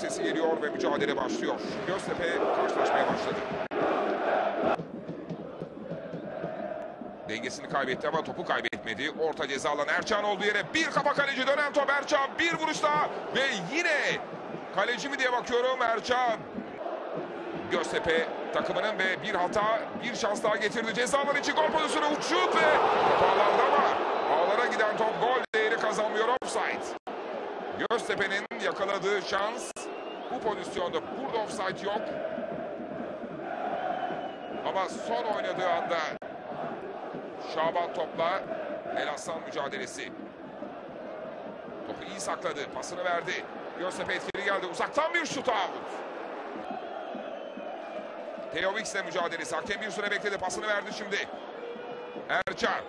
sesi geliyor ve mücadele başlıyor. Göztepe karşılaşmaya başladı. Dengesini kaybetti ama topu kaybetmedi. Orta ceza alan Erçan olduğu yere bir kafa kaleci dönen top Erçan. Bir vuruş daha ve yine kaleci mi diye bakıyorum Erçan. Göztepe takımının ve bir hata bir şans daha getirdi. Cezalar için gol pozisyonu uçut ve toparlandı ama ağlara giden top gol değeri kazanmıyor offside. Göztepe'nin yakaladığı şans bu pozisyonda burada offside yok. Ama son oynadığı anda Şaban topla El Aslan mücadelesi. Topu iyi sakladı. Pasını verdi. Göztepe etkili geldi. Uzaktan bir şut out. Theo Wix'le mücadelesi. Hakem bir süre bekledi. Pasını verdi şimdi. Erçan.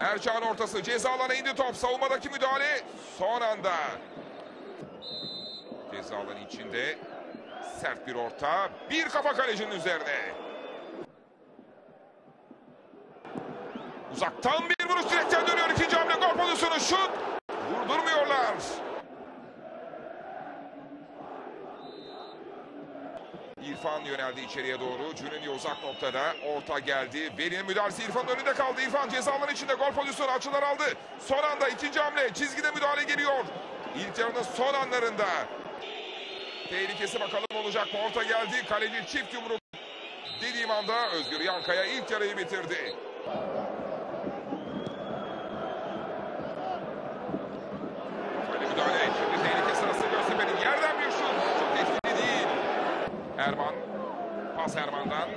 Erçan ortası. Ceza alana indi top. Savunmadaki müdahale son anda. Ceza içinde sert bir orta. Bir kafa kalecinin üzerine. Uzaktan bir vuruş direkten dönüyor. İkinci hamle gol pozisyonu. Şut. Vurdurmuyorlar. İrfan yöneldi içeriye doğru. Cüneyt uzak noktada. Orta geldi. Veli'nin müdahalesi İrfan'ın önünde kaldı. İrfan ceza alanı içinde gol pozisyonu açılar aldı. Son anda ikinci hamle. Çizgide müdahale geliyor. İlk yarının son anlarında. Tehlikesi bakalım olacak? Orta geldi. Kaleci çift yumruk. Dediğim anda Özgür Yankaya ilk yarıyı bitirdi. Böyle müdahale. Şimdi tehlike sırası Göztepe'nin yerden bir şut. Çok etkili değil. Erman. Pas Erman'dan.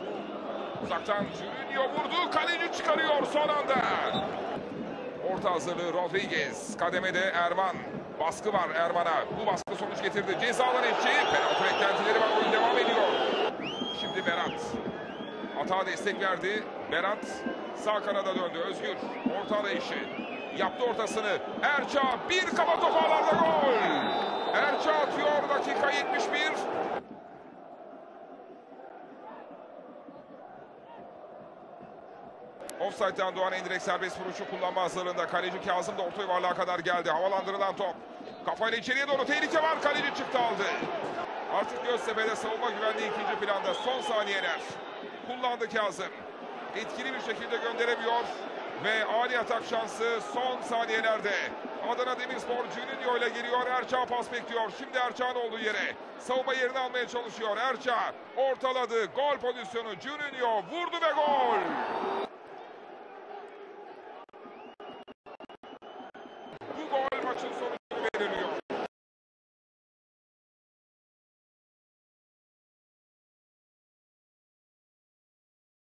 Uzaktan Junior vurdu. Kaleci çıkarıyor son anda. Orta hazırlığı Rodriguez. Kademede Erman. Baskı var Erman'a. Bu baskı sonuç getirdi. Ceza alan içi. Penaltı beklentileri var. Oyun devam ediyor. Şimdi Berat. Atağa destek verdi. Berat sağ kanada döndü. Özgür orta arayışı. Yaptı ortasını. Erça bir kafa topu alanda gol. Erça atıyor dakika 71. Offside'den doğan indirek serbest vuruşu kullanma hazırlığında. Kaleci Kazım da orta yuvarlığa kadar geldi. Havalandırılan top. Kafayla içeriye doğru tehlike var. Kaleci çıktı aldı. Artık Göztepe'de savunma güvenliği ikinci planda. Son saniyeler. Kullandı Kazım. Etkili bir şekilde gönderemiyor. Ve ani atak şansı son saniyelerde. Adana Demirspor Cüneyt ile geliyor. Erçağ pas bekliyor. Şimdi Erçağ'ın olduğu yere. Savunma yerini almaya çalışıyor. Erçağ ortaladı. Gol pozisyonu. Cüneyt vurdu ve gol. Bu gol maçın sonucunu belirliyor.